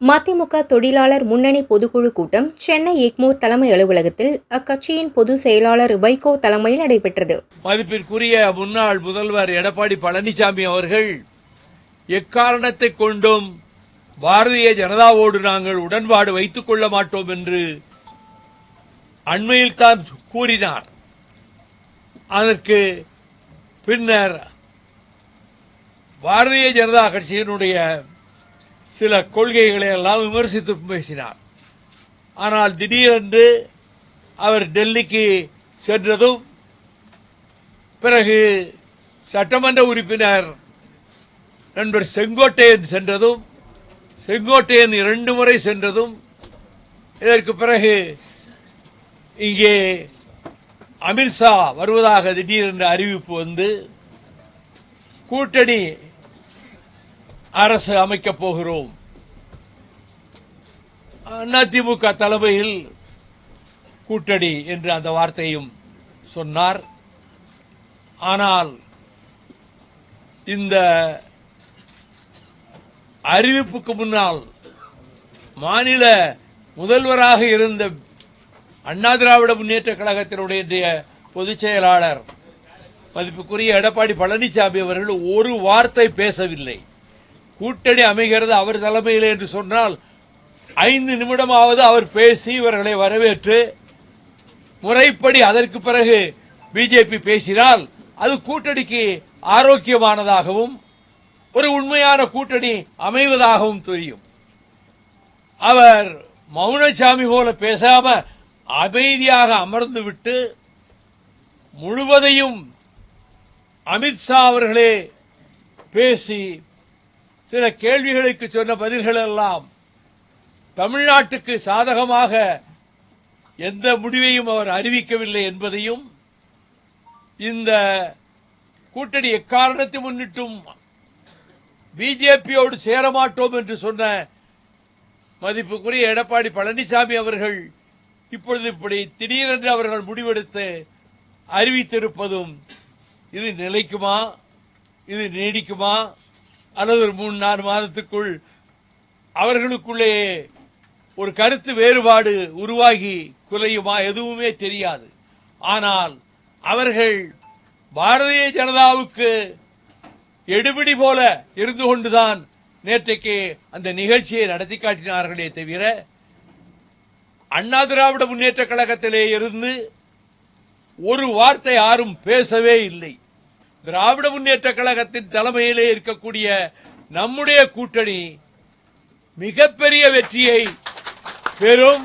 மதிமுக தொழிலாளர் முன்னணி பொதுக்குழு கூட்டம் சென்னை எக்மோர் தலைமை அலுவலகத்தில் அக்கட்சியின் பொதுச் செயலாளர் வைகோ தலைமையில் நடைபெற்றது. மதிப்பிற்குரிய முன்னாள் முதல்வர் எடப்பாடி பழனிசாமி அவர்கள் எக்காரணத்தை கொண்டும் பாரதிய ஜனதாவோடு நாங்கள் உடன்பாடு வைத்துக் கொள்ள மாட்டோம் என்று அண்மையில் தான் கூறினார். அதற்கு பின்னர் பாரதிய ஜனதா கட்சியினுடைய சில கொள்கைகளை எல்லாம் விமர்சித்து பேசினார். ஆனால் திடீரென்று அவர் டெல்லிக்கு சென்றதும் பிறகு சட்டமன்ற உறுப்பினர் நண்பர் செங்கோட்டையன் சென்றதும் செங்கோட்டையன் இரண்டு முறை சென்றதும் இதற்கு பிறகு இங்கே அமித்ஷா வருவதாக திடீரென்று அறிவிப்பு வந்து கூட்டணி அரசு அமைக்கப் போகிறோம். அதிமுக தலைமையில் கூட்டணி என்று அந்த வார்த்தையும் சொன்னார். ஆனால் இந்த அறிவிப்புக்கு முன்னால் மாநில முதல்வராக இருந்த அண்ணா திராவிட முன்னேற்ற கழகத்தினுடைய இன்றைய பொதுச் செயலாளர் மதிப்புக்குரிய எடப்பாடி பழனிசாமி அவர்கள் ஒரு வார்த்தை பேசவில்லை. கூட்டணி அமைகிறது அவர் தலைமையில் என்று சொன்னால் ஐந்து நிமிடமாவது அவர் பேசி இவர்களை வரவேற்று முறைப்படி அதற்கு பிறகு பிஜேபி பேசினால் அது கூட்டணிக்கு ஆரோக்கியமானதாகவும் ஒரு உண்மையான கூட்டணி அமைவதாகவும் தெரியும். அவர் மௌனசாமி போல பேசாம அமைதியாக அமர்ந்து விட்டு முழுவதையும் அமித்ஷா அவர்களே பேசி சில கேள்விகளுக்கு சொன்ன பதில்கள் எல்லாம் தமிழ்நாட்டுக்கு சாதகமாக எந்த முடிவையும் அவர் அறிவிக்கவில்லை என்பதையும் இந்த கூட்டணி எக்காரணத்தை முன்னிட்டும் பிஜேபியோடு சேரமாட்டோம் என்று சொன்ன மதிப்புக்குரிய எடப்பாடி பழனிசாமி அவர்கள் இப்பொழுது இப்படி திடீரென்று அவர்கள் முடிவெடுத்து அறிவித்திருப்பதும் இது நிலைக்குமா? இது நீடிக்குமா? அல்லது ஒரு மூணு நாலு மாதத்துக்குள் அவர்களுக்குள்ளே ஒரு கருத்து வேறுபாடு உருவாகி குலையுமா எதுவுமே தெரியாது. ஆனால் அவர்கள் பாரதிய ஜனதாவுக்கு எடுபிடி போல இருந்து கொண்டுதான் நேற்றைக்கு அந்த நிகழ்ச்சியை நடத்தி காட்டினார்களே தவிர அண்ணா திராவிட முன்னேற்ற கழகத்திலே இருந்து ஒரு வார்த்தை யாரும் பேசவே இல்லை. திராவிட முன்னேற்ற கழகத்தின் தலைமையிலே இருக்கக்கூடிய நம்முடைய கூட்டணி மிகப்பெரிய வெற்றியை பெறும்